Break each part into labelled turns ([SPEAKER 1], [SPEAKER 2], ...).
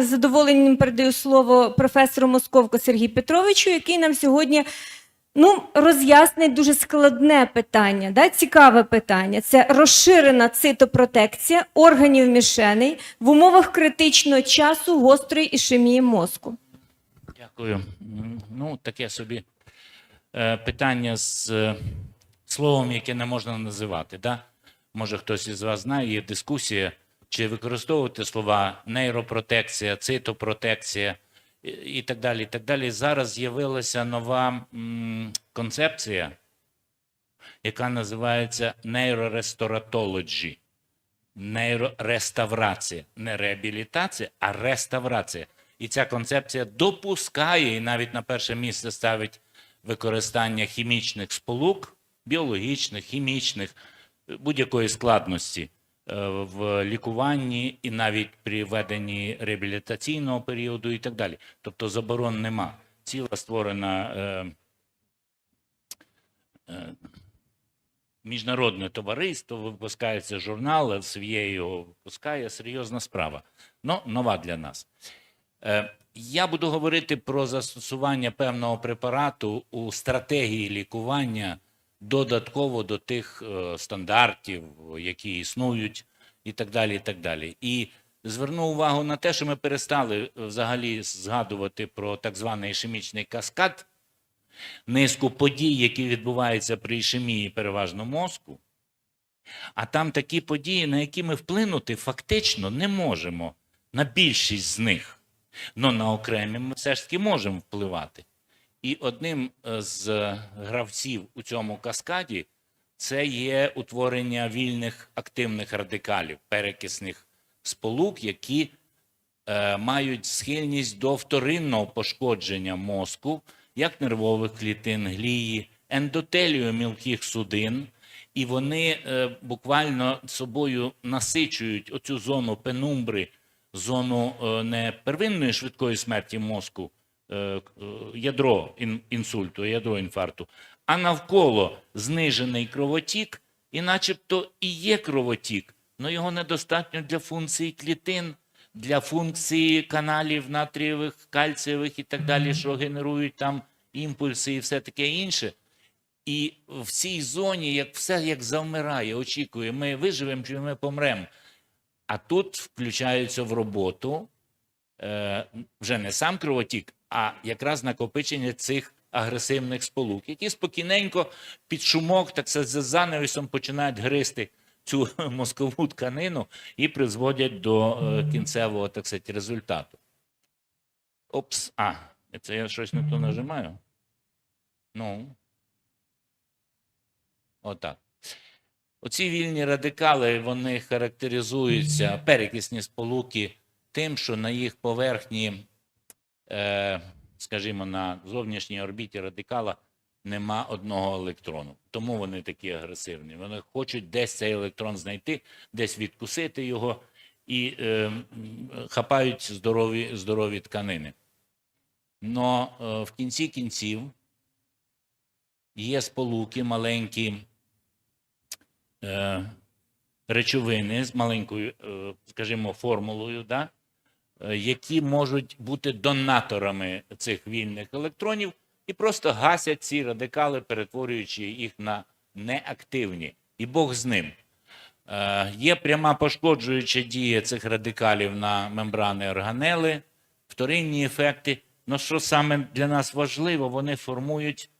[SPEAKER 1] з задоволенням передаю слово професору Московко Сергію Петровичу, який нам сьогодні ну, роз'яснить дуже складне питання, да? цікаве питання. Це розширена цитопротекція органів мішеней в умовах критичного часу гострої ішемії мозку.
[SPEAKER 2] Дякую. Ну, таке собі е, питання з е, словом, яке не можна називати. Да? Може, хтось із вас знає, є дискусія, чи використовувати слова нейропротекція, цитопротекція і- так далі. І так далі. Зараз з'явилася нова концепція, яка називається нейроресторатологі. Нейрореставрація. Не реабілітація, а реставрація. І ця концепція допускає і навіть на перше місце ставить використання хімічних сполук, біологічних, хімічних, будь-якої складності в лікуванні і навіть при веденні реабілітаційного періоду і так далі. Тобто заборон нема. Ціла створена е, е, міжнародне товариство, випускається журнал, Елсев'є його випускає, серйозна справа. Ну, нова для нас. Е, Я буду говорити про застосування певного препарату у стратегії лікування додатково до тих е, стандартів, які існують, і так далі. І так далі. І зверну увагу на те, що ми перестали е, взагалі згадувати про так званий ішемічний каскад, низку подій, які відбуваються при ішемії переважно мозку. А там такі події, на які ми вплинути фактично не можемо на більшість з них. Ну на окремі ми все ж таки можемо впливати. І одним е, з гравців у цьому каскаді це є утворення вільних активних радикалів, перекисних сполук, які е, мають схильність до вторинного пошкодження мозку, як нервових клітин, глії, ендотелію мілких судин, і вони е, буквально собою насичують оцю зону пенумбри, зону е, не первинної швидкої смерті мозку, ядро інсульту, ядро інфаркту, а навколо знижений кровотік, і начебто і є кровотік, але його недостатньо для функції клітин, для функції каналів натрієвих, кальцієвих і так далі, що генерують там імпульси і все таке інше. І в цій зоні, як все як завмирає, очікує, ми виживемо чи ми помремо. А тут включаються в роботу е, вже не сам кровотік, а якраз накопичення цих агресивних сполук, які спокійненько під шумок, так сказати, за занавісом починають гризти цю мозкову тканину і призводять до е, кінцевого, так сказати, результату. Опс, а, це я щось не то нажимаю. Ну. Отак. Оці вільні радикали вони характеризуються перекисні сполуки тим, що на їх поверхні, е, скажімо, на зовнішній орбіті радикала нема одного електрону. Тому вони такі агресивні. Вони хочуть десь цей електрон знайти, десь відкусити його і е, хапають здорові, здорові тканини. Но е, в кінці кінців є сполуки маленькі е, речовини з маленькою, е, скажімо, формулою, да? Е, які можуть бути донаторами цих вільних електронів і просто гасять ці радикали, перетворюючи їх на неактивні. І Бог з ним. Е, Є пряма пошкоджуюча дія цих радикалів на мембрани органели, вторинні ефекти. Ну що саме для нас важливо, вони формують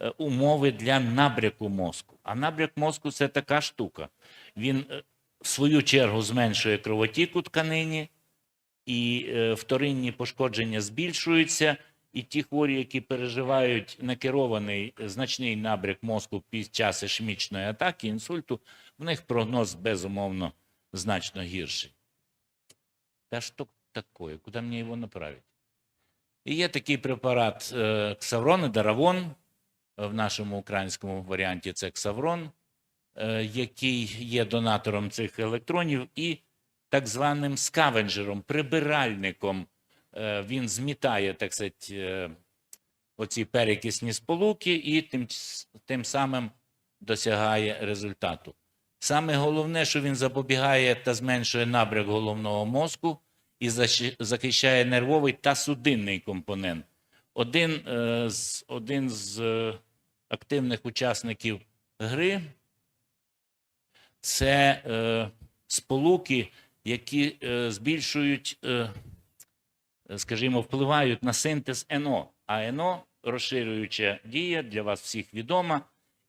[SPEAKER 2] е, умови для набряку мозку. А набряк мозку це така штука. Він в свою чергу зменшує кровотік у тканині, і е, вторинні пошкодження збільшуються. І ті хворі, які переживають накерований е, значний набряк мозку під час ішемічної атаки, інсульту, в них прогноз безумовно значно гірший. Та що таке? Куди мені його направити? І є такий препарат е, Ксаврон і Даравон, в нашому українському варіанті це Ксаврон, який є донатором цих електронів і так званим скавенджером, прибиральником. Е, Він змітає, так сказати, е, оці перекисні сполуки і тим, тим самим досягає результату. Саме головне, що він запобігає та зменшує набряк головного мозку і захищає нервовий та судинний компонент. Один, е, з, один з активних учасників гри це е, сполуки, які е, збільшують, е, скажімо, впливають на синтез НО. А НО розширююча дія для вас всіх відома,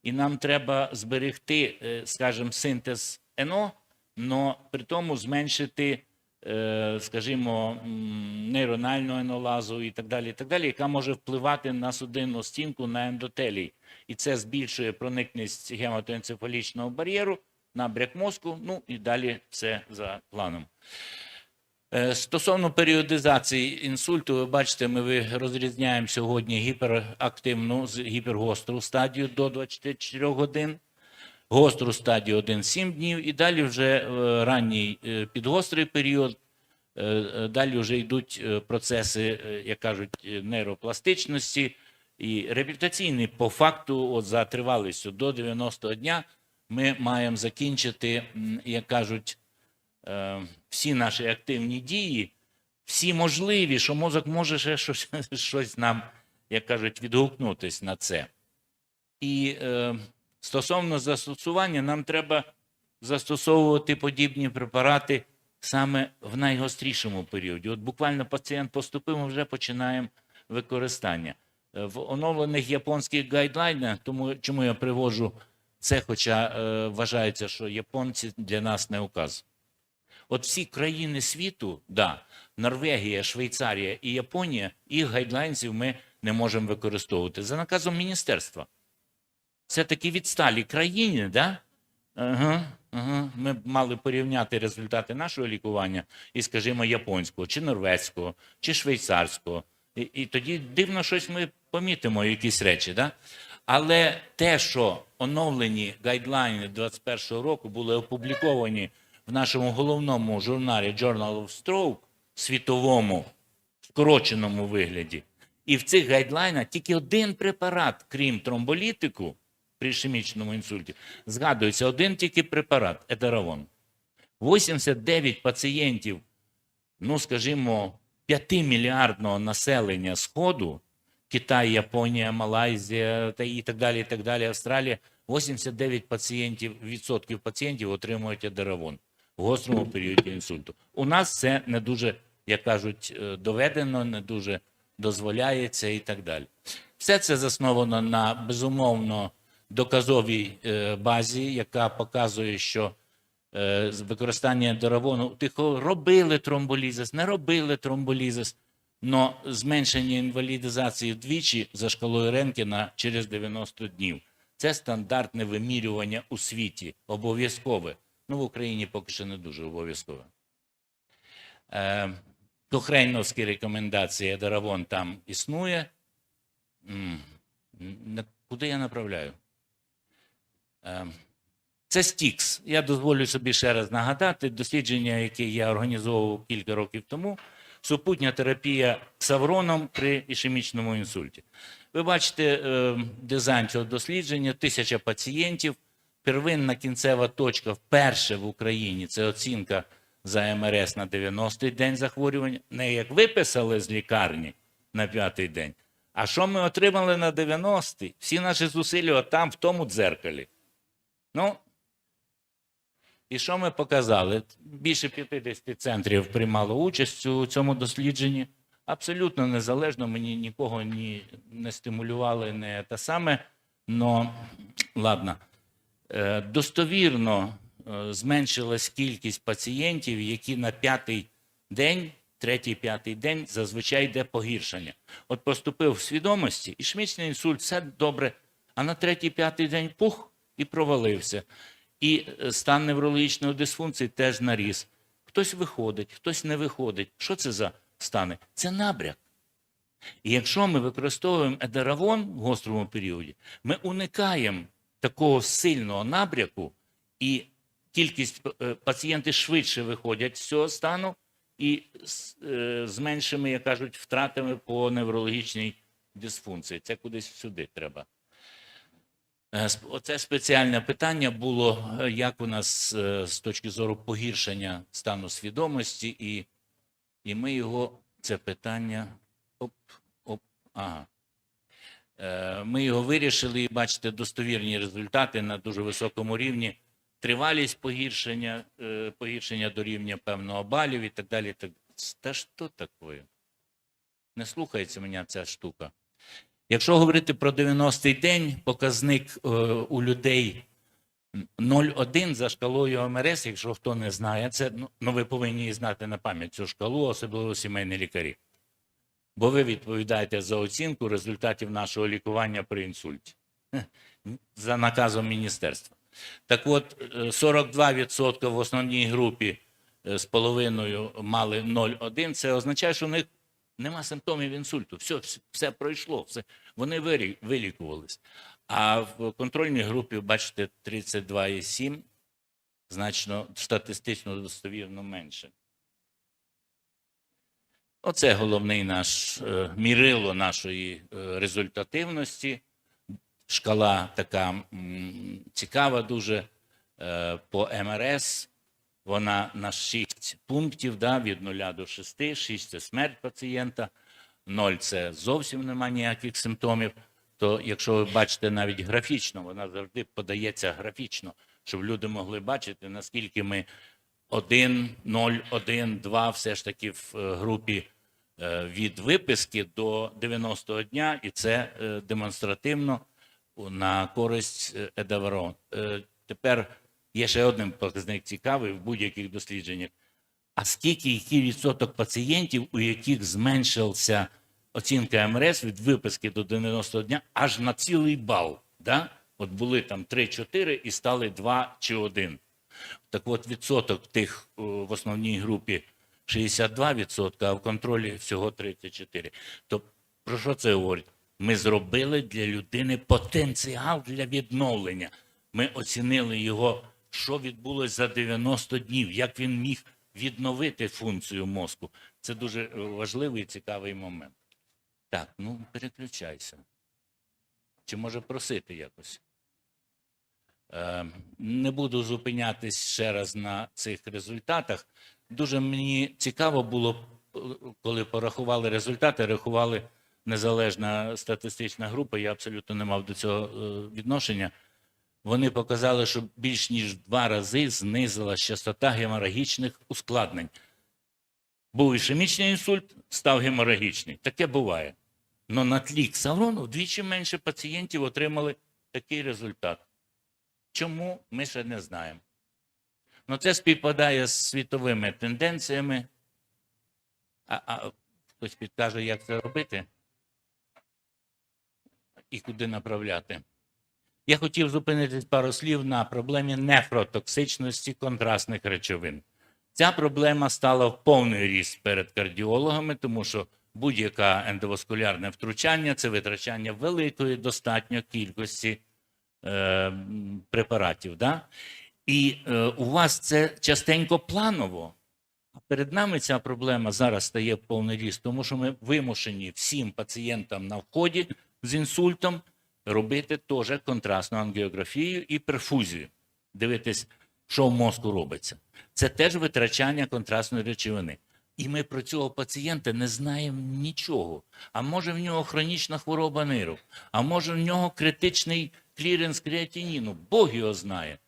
[SPEAKER 2] і нам треба зберегти, е, скажімо, синтез НО, але при тому зменшити, е, скажімо, нейрональну енолазу і так далі, і так далі, яка може впливати на судинну стінку, на ендотелій. І це збільшує проникність гематоенцефалічного бар'єру, набряк мозку, ну і далі все за планом. Е, Стосовно періодизації інсульту, ви бачите, ми розрізняємо сьогодні гіперактивну з гіпергостру стадію до 24 годин, гостру стадію 1-7 днів, і далі вже е, ранній е, підгострий період. Далі вже йдуть процеси, як кажуть, нейропластичності і реабілітаційні по факту, от за тривалістю до 90 дня ми маємо закінчити, як кажуть, е, всі наші активні дії, всі можливі, що мозок може ще щось, щось нам, як кажуть, відгукнутись на це. І е, стосовно застосування, нам треба застосовувати подібні препарати саме в найгострішому періоді. От буквально пацієнт поступив, ми вже починаємо використання. Е, В оновлених японських гайдлайнах, тому чому я привожу це, хоча е, вважається, що японці для нас не указ. От всі країни світу, да, Норвегія, Швейцарія і Японія, їх гайдлайнсів ми не можемо використовувати за наказом міністерства. Це такі відсталі країни, да? Ага, ага. Ми мали порівняти результати нашого лікування і, скажімо, японського, чи норвезького, чи швейцарського. І, і тоді дивно щось ми помітимо, якісь речі. Да? Але те, що оновлені гайдлайни 21 року були опубліковані в нашому головному журналі Journal of Stroke, світовому, скороченому вигляді, і в цих гайдлайнах тільки один препарат, крім тромболітику при ішемічному інсульті, згадується один тільки препарат едаравон. 89 пацієнтів, ну скажімо, 5-мільярдного населення Сходу, Китай, Японія, Малайзія та і так далі, і так далі, Австралія, 89 пацієнтів, відсотків пацієнтів отримують едаравон в гострому періоді інсульту. У нас це не дуже, як кажуть, е, доведено, не дуже дозволяється і так далі. Все це засновано на безумовно доказовій е, базі, яка показує, що е, використання доравону у тих, кого робили тромболізис, не робили тромболізис, але зменшення інвалідизації вдвічі за шкалою Ренкіна через 90 днів. Це стандартне вимірювання у світі, обов'язкове. Ну, в Україні поки що не дуже обов'язкове. Е, Кохрейновські рекомендації Даравон там існує. Куди я направляю? Е, Це Стікс. Я дозволю собі ще раз нагадати дослідження, яке я організовував кілька років тому. Супутня терапія ксавроном при ішемічному інсульті. Ви бачите е, дизайн цього дослідження: тисяча пацієнтів. Первинна кінцева точка вперше в Україні це оцінка за МРС на 90-й день захворювання. Не як виписали з лікарні на п'ятий день. А що ми отримали на 90-й? Всі наші зусилля там, в тому дзеркалі. Ну, і що ми показали? Більше 50 центрів приймало участь у цьому дослідженні. Абсолютно незалежно, мені нікого ні, не стимулювали, не те саме. Но ладно, Е, достовірно е, зменшилась кількість пацієнтів, які на п'ятий день, третій, п'ятий день зазвичай йде погіршення. От поступив в свідомості, ішемічний інсульт, все добре, а на третій, п'ятий день пух і провалився. І е, стан неврологічної дисфункції теж наріс. Хтось виходить, хтось не виходить. Що це за стани? Це набряк. І якщо ми використовуємо едаравон в гострому періоді, ми уникаємо такого сильного набряку, і кількість е, пацієнти швидше виходять з цього стану і е, з меншими, як кажуть, втратами по неврологічній дисфункції. Це кудись сюди треба. Е, Оце спеціальне питання було, е, як у нас е, з точки зору погіршення стану свідомості і І ми його, це питання, оп, оп, ага. Ми його вирішили і бачите достовірні результати на дуже високому рівні. Тривалість погіршення, погіршення до рівня певного балів і так далі. Та що таке? Не слухається мене ця штука. Якщо говорити про 90-й день, показник е, у людей 0,1 за шкалою ОМРС, якщо хто не знає, це ну, ну ви повинні знати на пам'ять цю шкалу, особливо сімейні лікарі. Бо ви відповідаєте за оцінку результатів нашого лікування при інсульті за наказом міністерства. Так от, е, 42% в основній групі е, з половиною мали 0,1. Це означає, що у них нема симптомів інсульту. Все, все, пройшло, все. вони вилікувались. А в контрольній групі, бачите, 32,7, значно статистично достовірно менше. Оце головний наш е, мірило нашої е, результативності. Шкала така цікава дуже е, по МРС. Вона на 6 пунктів да, від 0 до 6. 6 – це смерть пацієнта, 0 – це зовсім немає ніяких симптомів. То якщо ви бачите навіть графічно, вона завжди подається графічно, щоб люди могли бачити, наскільки ми 1, 0, 1, 2 все ж таки в е, групі е, від виписки до 90-го дня, і це е, демонстративно на користь Едаверон. Тепер є ще один показник цікавий в будь-яких дослідженнях. А скільки який відсоток пацієнтів, у яких зменшився оцінка МРС від виписки до 90 дня аж на цілий бал. Да? От були там 3-4 і стали 2 чи 1. Так от відсоток тих в основній групі 62%, а в контролі всього 34%. То про що це говорить? Ми зробили для людини потенціал для відновлення. Ми оцінили його, що відбулося за 90 днів, як він міг відновити функцію мозку. Це дуже е, важливий і цікавий момент. Так, ну переключайся. Чи може просити якось? Е, Не буду зупинятись ще раз на цих результатах. Дуже мені цікаво було, коли порахували результати, рахували незалежна статистична група, я абсолютно не мав до цього е, відношення. Вони показали, що більш ніж два рази знизилась частота геморагічних ускладнень. Був ішемічний інсульт, став геморагічний. Таке буває. Но на тлі ксаврону вдвічі менше пацієнтів отримали такий результат. Чому ми ще не знаємо. Ну, це співпадає з світовими тенденціями. А, а хтось підкаже, як це робити і куди направляти. Я хотів зупинитись пару слів на проблемі нефротоксичності контрастних речовин. Ця проблема стала в повний ріст перед кардіологами, тому що будь-яке ендоваскулярне втручання це витрачання великої достатньо кількості е, препаратів. Да? І е, у вас це частенько планово. А перед нами ця проблема зараз стає в повний ріст, тому що ми вимушені всім пацієнтам на вході з інсультом робити теж контрастну ангіографію і перфузію. Дивитись, що в мозку робиться. Це теж витрачання контрастної речовини. І ми про цього пацієнта не знаємо нічого. А може в нього хронічна хвороба ниру, а може в нього критичний кліренс креатиніну. Бог його знає.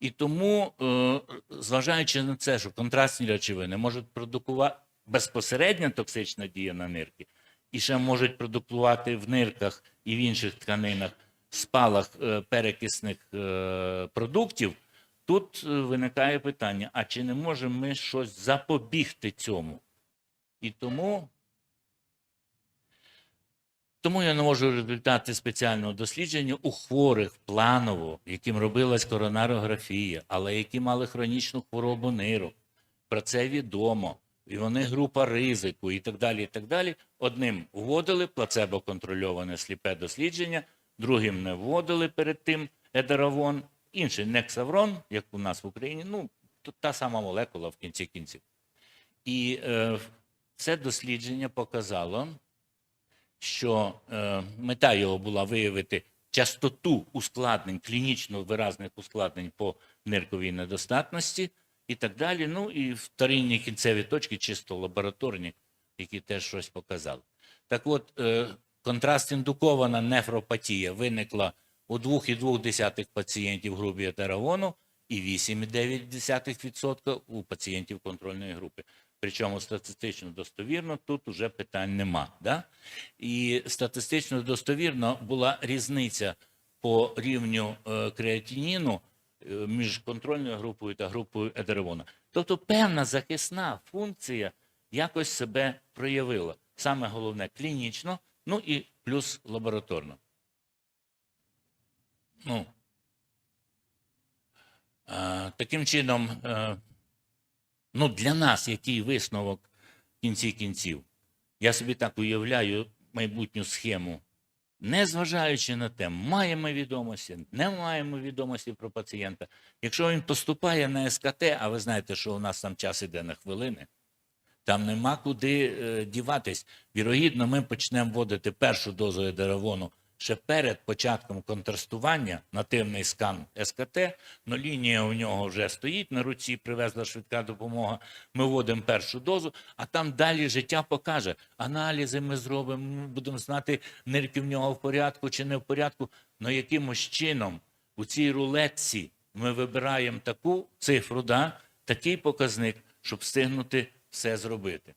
[SPEAKER 2] І тому, е, зважаючи на це, що контрастні речовини можуть продукувати безпосередньо токсична дія на нирки, і ще можуть продукувати в нирках і в інших тканинах спалах е, перекисних е, продуктів, тут е, виникає питання: а чи не можемо ми щось запобігти цьому? І тому, тому я навожу результати спеціального дослідження у хворих планово, яким робилась коронарографія, але які мали хронічну хворобу ниру. Про це відомо. І вони група ризику, і так далі. і так далі. Одним вводили плацебо-контрольоване сліпе дослідження, другим не вводили перед тим едаравон, інший нексаврон, як у нас в Україні, ну, та сама молекула в кінці кінців. І е, це дослідження показало, що е, мета його була виявити частоту ускладнень, клінічно виразних ускладнень по нирковій недостатності і так далі. Ну і вторинні кінцеві точки, чисто лабораторні, які теж щось показали. Так от, е, контраст-індукована нефропатія виникла у 2,2 пацієнтів групи етеравону і 8,9% у пацієнтів контрольної групи. Причому статистично достовірно тут уже питань нема. Да? І статистично достовірно була різниця по рівню е, креатиніну між контрольною групою та групою едеревона. Тобто певна захисна функція якось себе проявила. Саме головне клінічно, ну і плюс лабораторно. Ну, е, таким чином, е, ну, для нас який висновок в кінці кінців? Я собі так уявляю майбутню схему. Незважаючи на те, маємо відомості, не маємо відомості про пацієнта. Якщо він поступає на СКТ, а ви знаєте, що у нас там час іде на хвилини, там нема куди е, діватись. Вірогідно, ми почнемо вводити першу дозу едеравону ще перед початком контрастування, нативний скан СКТ, но лінія у нього вже стоїть на руці, привезла швидка допомога. Ми вводимо першу дозу, а там далі життя покаже. Аналізи ми зробимо, ми будемо знати, нирки в нього в порядку чи не в порядку. Но якимось чином у цій рулетці ми вибираємо таку цифру, да, такий показник, щоб встигнути все зробити.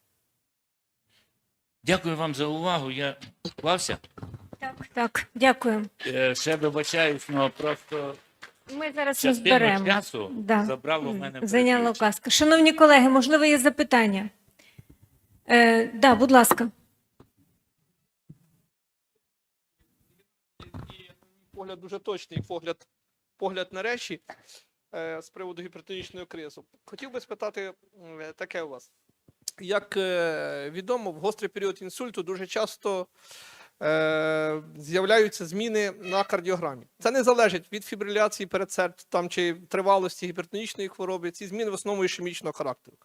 [SPEAKER 2] Дякую вам за увагу. Я склався.
[SPEAKER 1] Так, так, дякую.
[SPEAKER 2] Е, Ще вибачаюсь, але просто
[SPEAKER 1] Ми зараз
[SPEAKER 2] частину
[SPEAKER 1] розберемо.
[SPEAKER 2] часу
[SPEAKER 1] Да.
[SPEAKER 2] забрало в мене.
[SPEAKER 1] Зайняло
[SPEAKER 2] переключення.
[SPEAKER 1] казка. Шановні колеги, можливо, є запитання? Е, да, будь ласка.
[SPEAKER 3] погляд дуже точний, погляд, погляд на речі е, з приводу гіпертонічного кризу. Хотів би спитати е, таке у вас. Як е, відомо, в гострий період інсульту дуже часто е, з'являються зміни на кардіограмі. Це не залежить від фібриляції передсердь там, чи тривалості гіпертонічної хвороби. Ці зміни в основному ішемічного характеру.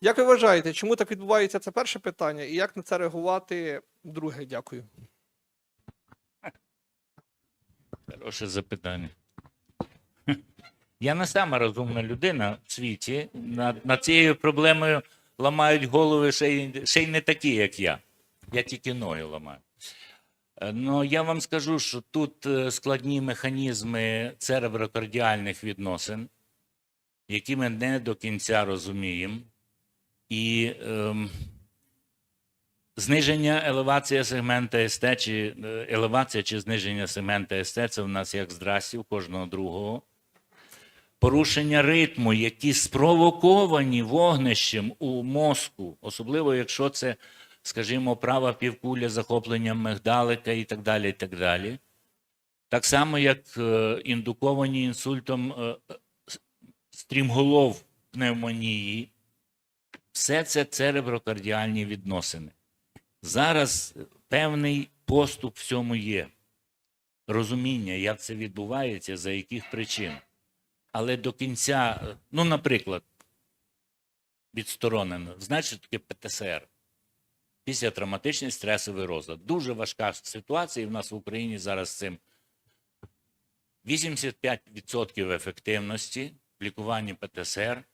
[SPEAKER 3] Як ви вважаєте, чому так відбувається? Це перше питання, і як на це реагувати? Друге, дякую.
[SPEAKER 2] Хороше запитання. Я не сама розумна людина в світі. Над, над цією проблемою ламають голови ще й, ще й не такі, як я. Я тільки ноги ламаю. Е, Ну, я вам скажу, що тут е, складні механізми цереброкардіальних відносин, які ми не до кінця розуміємо. І ем, Зниження елевація сегмента СТ, чи е, елевація чи зниження сегмента СТ це в нас як здрасті у кожного другого. Порушення ритму, які спровоковані вогнищем у мозку, особливо якщо це, скажімо, права півкуля захопленням мигдалика і так далі. і Так далі. Так само, як е, індуковані інсультом е, стрімголов пневмонії. Все це цереброкардіальні відносини. Зараз певний поступ в цьому є. Розуміння, як це відбувається, за яких причин. Але до кінця, е, ну, наприклад, відсторонено, значить таке ПТСР. Після травматичний стресовий розлад. Дуже важка ситуація, в нас в Україні зараз з цим 85% ефективності в лікуванні ПТСР,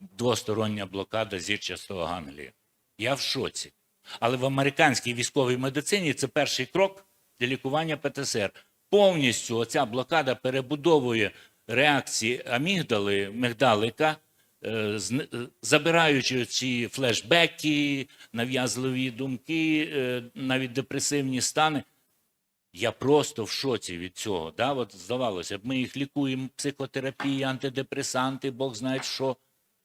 [SPEAKER 2] двостороння блокада зірчастого ганглія. Я в шоці. Але в американській військовій медицині це перший крок для лікування ПТСР. Повністю оця блокада перебудовує реакції амігдали, мигдалика, забираючи ці флешбеки, нав'язливі думки, е, навіть депресивні стани. Я просто в шоці від цього. Да? От здавалося б, ми їх лікуємо, психотерапії, антидепресанти, Бог знає що.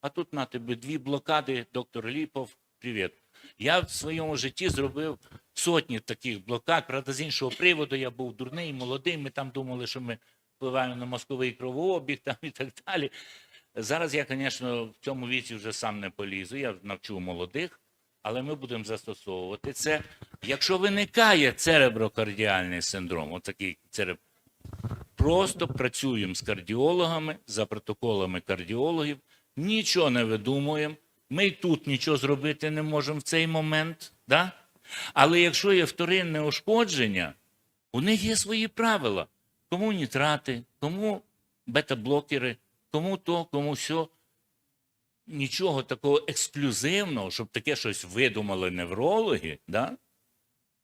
[SPEAKER 2] А тут на тебе дві блокади, доктор Ліпов, привіт. Я в своєму житті зробив сотні таких блокад. Правда, з іншого приводу я був дурний, молодий. Ми там думали, що ми впливаємо на мозковий кровообіг там і так далі. Зараз я, звісно, в цьому віці вже сам не полізу. Я навчу молодих, але ми будемо застосовувати це. Якщо виникає цереброкардіальний синдром, отакий цереб, просто працюємо з кардіологами за протоколами кардіологів, нічого не видумуємо. Ми й тут нічого зробити не можемо в цей момент. Да? Але якщо є вторинне ушкодження, у них є свої правила. Кому нітрати, кому бета-блокери, кому то, кому сьо. нічого такого ексклюзивного, щоб таке щось видумали неврологи, да?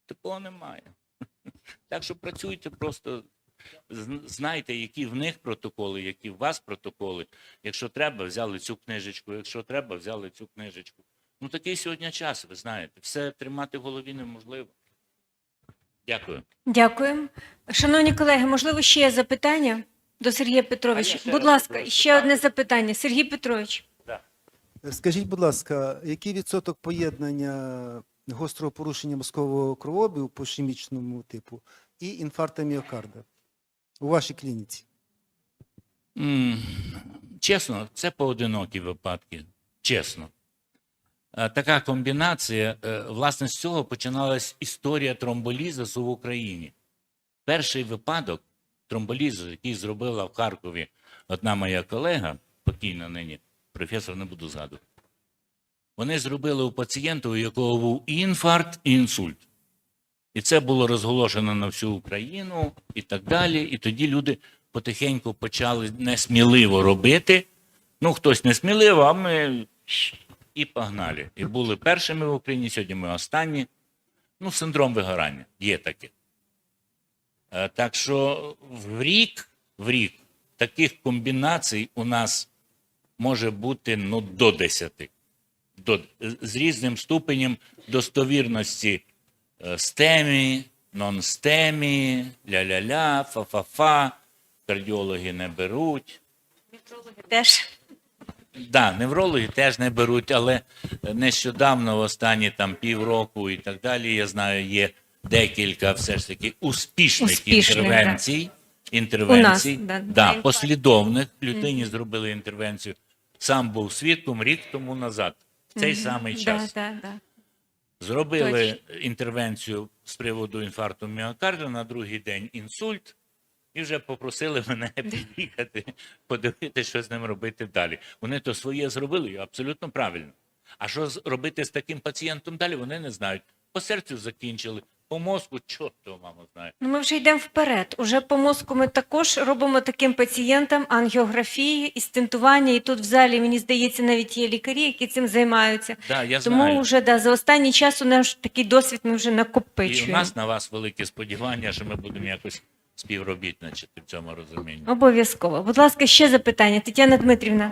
[SPEAKER 2] такого немає. Так що працюйте просто, знайте, які в них протоколи, які в вас протоколи. Якщо треба, взяли цю книжечку, якщо треба, взяли цю книжечку. Ну такий сьогодні час, ви знаєте. Все тримати в голові неможливо. Дякую.
[SPEAKER 1] Дякую. Шановні колеги, можливо, ще є запитання до Сергія Петровича? Будь
[SPEAKER 2] раз
[SPEAKER 1] ласка,
[SPEAKER 2] попрошу.
[SPEAKER 1] ще одне запитання. Сергій Петрович.
[SPEAKER 4] Скажіть, будь ласка, який відсоток поєднання гострого порушення мозкового кровообігу по ішемічному типу і інфаркту міокарда у вашій клініці?
[SPEAKER 2] М, Чесно, це поодинокі випадки. Чесно. Е, Така комбінація, е, власне, з цього починалась історія тромболізису в Україні. Перший випадок тромболізу, який зробила в Харкові одна моя колега, покійна нині, професор не буду згадувати. Вони зробили у пацієнта, у якого був і інфаркт, і інсульт. І це було розголошено на всю Україну і так далі. І тоді люди потихеньку почали несміливо робити. Ну, хтось несміливо, а ми і погнали. І були першими в Україні, сьогодні ми останні. Ну, синдром вигорання є таке. Е, Так що в рік, в рік таких комбінацій у нас може бути ну, до 10. До, з різним ступенем достовірності е, стемі, нон-стемі, ля-ля-ля, фа-фа-фа, кардіологи не беруть.
[SPEAKER 1] Неврологи Теж.
[SPEAKER 2] Да, неврологи теж не беруть, але нещодавно, в останні там півроку і так далі, я знаю, є декілька все ж таки успішних,
[SPEAKER 1] Успішних,
[SPEAKER 2] інтервенцій. Інтервенцій,
[SPEAKER 1] да,
[SPEAKER 2] да,
[SPEAKER 1] на
[SPEAKER 2] послідовних. Людині зробили інтервенцію. Сам був свідком рік тому назад, в цей самий час.
[SPEAKER 1] Да, да, да.
[SPEAKER 2] Зробили інтервенцію з приводу інфаркту міокарда на другий день інсульт, і вже попросили мене під'їхати, подивитися, що з ним робити далі. Вони то своє зробили і абсолютно правильно. А що робити з таким пацієнтом далі, вони не знають. По серцю закінчили, по мозку, чорт його мама знає.
[SPEAKER 1] Ну, ми вже йдемо вперед. Уже по мозку ми також робимо таким пацієнтам ангіографії і стентування. І тут в залі, мені здається, навіть є лікарі, які цим займаються.
[SPEAKER 2] Да, я
[SPEAKER 1] Тому
[SPEAKER 2] знаю.
[SPEAKER 1] вже да, за останній час у нас такий досвід ми вже
[SPEAKER 2] І у нас на вас велике сподівання, що ми будемо якось співробітничати в цьому розумінні.
[SPEAKER 1] Обов'язково. Будь ласка, ще запитання. Тетяна Дмитрівна.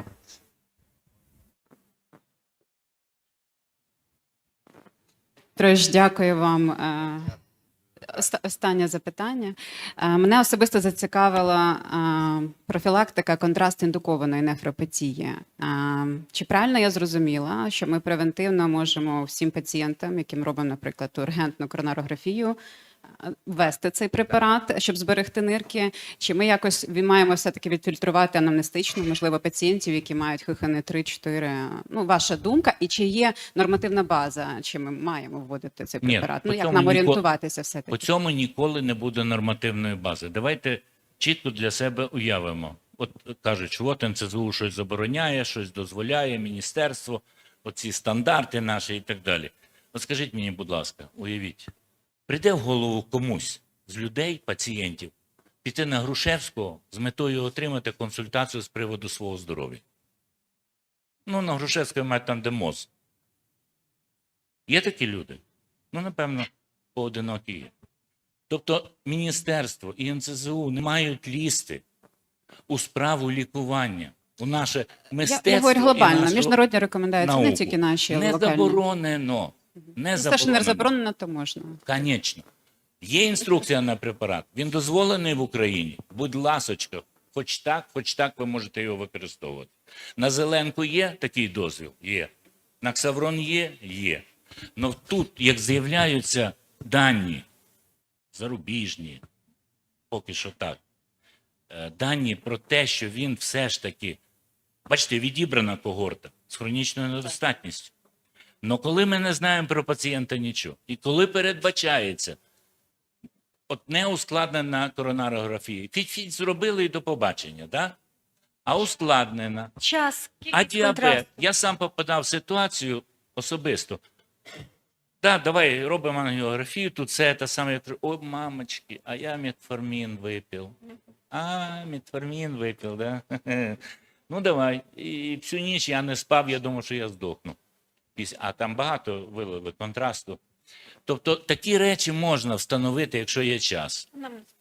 [SPEAKER 5] Тож дякую вам. Е, Останнє запитання. Е, Мене особисто зацікавила е, профілактика контраст-індукованої нефропатії. Чи правильно я зрозуміла, що ми превентивно можемо всім пацієнтам, яким робимо, наприклад, ургентну коронарографію, ввести цей препарат, щоб зберегти нирки? Чи ми якось маємо все-таки відфільтрувати анамнестично, можливо, пацієнтів, які мають ХХН 3-4? Ну, ваша думка, і чи є нормативна база, чи ми маємо вводити цей препарат?
[SPEAKER 2] по
[SPEAKER 5] ну, як нам орієнтуватися все-таки?
[SPEAKER 2] По цьому ніколи не буде нормативної бази. Давайте чітко для себе уявимо. От кажуть, що от НЦЗУ щось забороняє, щось дозволяє, міністерство, оці стандарти наші і так далі. От скажіть мені, будь ласка, уявіть, прийде в голову комусь з людей, пацієнтів, піти на Грушевського з метою отримати консультацію з приводу свого здоров'я. Ну, на Грушевського має там де мозк. Є такі люди? Ну, напевно, поодинокі є. Тобто міністерство і НЦЗУ не мають лізти у справу лікування, у наше мистецтво.
[SPEAKER 5] я говорю
[SPEAKER 2] і
[SPEAKER 5] глобально,
[SPEAKER 2] нашу
[SPEAKER 5] міжнародні рекомендації, не тільки наші
[SPEAKER 2] Не
[SPEAKER 5] локальні.
[SPEAKER 2] заборонено. Не
[SPEAKER 5] Ну, Те, що не
[SPEAKER 2] заборонено.
[SPEAKER 5] то можна.
[SPEAKER 2] Конечно. Є інструкція на препарат. Він дозволений в Україні. Будь ласочка, хоч так, хоч так ви можете його використовувати. На зеленку є такий дозвіл? Є. На ксаврон є? Є. Но тут, як з'являються дані зарубіжні, поки що так, е, дані про те, що він все ж таки, бачите, відібрана когорта з хронічною недостатністю. Но коли ми не знаємо про пацієнта нічого, і коли передбачається от не ускладнена коронарографія, фіть-фіть зробили і до побачення, да? а ускладнена.
[SPEAKER 1] Час.
[SPEAKER 2] А діабет. Я сам попадав в ситуацію особисто. Так, давай робимо ангіографію, тут це те саме. О, мамочки, а я метформін випив. А, метформін випив, да? Ну давай. І всю ніч я не спав, я думав, що я здохну. А там багато вилили контрасту. Тобто такі речі можна встановити, якщо є час.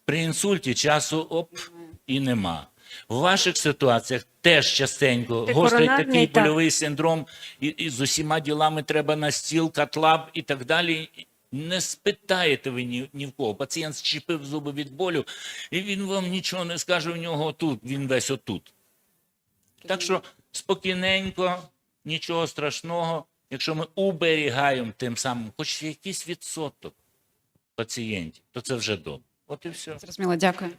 [SPEAKER 2] При інсульті часу оп і нема. В ваших ситуаціях теж частенько
[SPEAKER 1] Ти
[SPEAKER 2] гострий такий
[SPEAKER 1] так.
[SPEAKER 2] больовий синдром, і, і з усіма ділами треба на стіл, катлаб і так далі. Не спитаєте ви ні, ні в кого. Пацієнт зчепив зуби від болю, і він вам нічого не скаже, у нього тут, він весь отут. Так що спокійненько, нічого страшного. Якщо ми уберігаємо тим самим хоч якийсь відсоток пацієнтів, то це вже добре. От і все.
[SPEAKER 5] Зрозуміло, дякую.